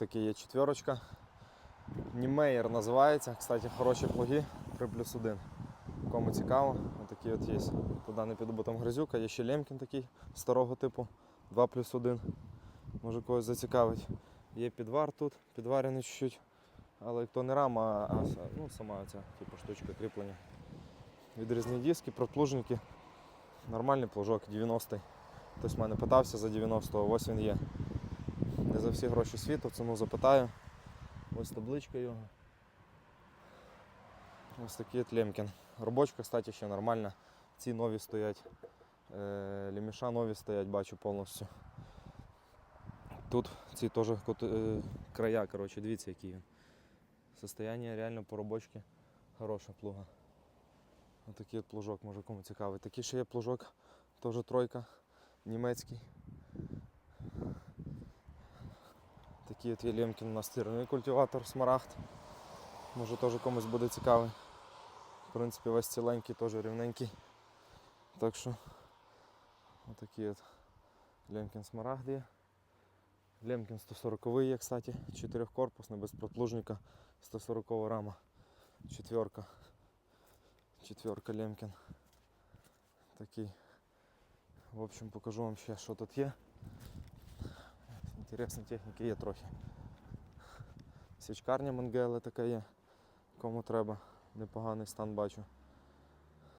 такий є четверочка. Німейер називається. Кстати, хороші плуги 3 плюс 1. Кому цікаво, отакі от є. Туди не піду, бо там грязюка, є ще Лемкін такий старого типу 2 плюс 1. Може когось зацікавить. Є підвар тут, підварений чуть-чуть. Але то не рама, а ну, сама ця типу, штучка кріплення. Відрізні диски, проплужники. Нормальний плужок 90-й. Хтось мене питався за 90-го, ось він є. За всі гроші світу, ціну запитаю. Ось табличка його. Ось такий от Лемкін. Робочка, кстати, ще нормальна. Ці нові стоять. Е, ліміша нові стоять, бачу повністю. Тут ці теж е, края, коротше, дивіться, які він. Состояние реально по робочці хороша плуга. Отакий от плужок, може кому цікавий. Такий ще є плужок, теж тройка, німецький. Такий от є Лемкін у нас тирний культиватор смарагд. Може теж комусь буде цікавий. В принципі, весь ціленький, теж рівненький. Так що отакий от Лемкін смарагд є. Лемкін 140 є, кстати, чотирьохкорпусний, без проплужника, 140 рама, четверка. Четверка Лемкін. Такий. В общем, покажу вам ще, що тут є. Інтересна техніки є трохи. Січкарня Менгеле така є. Кому треба. Непоганий стан бачу.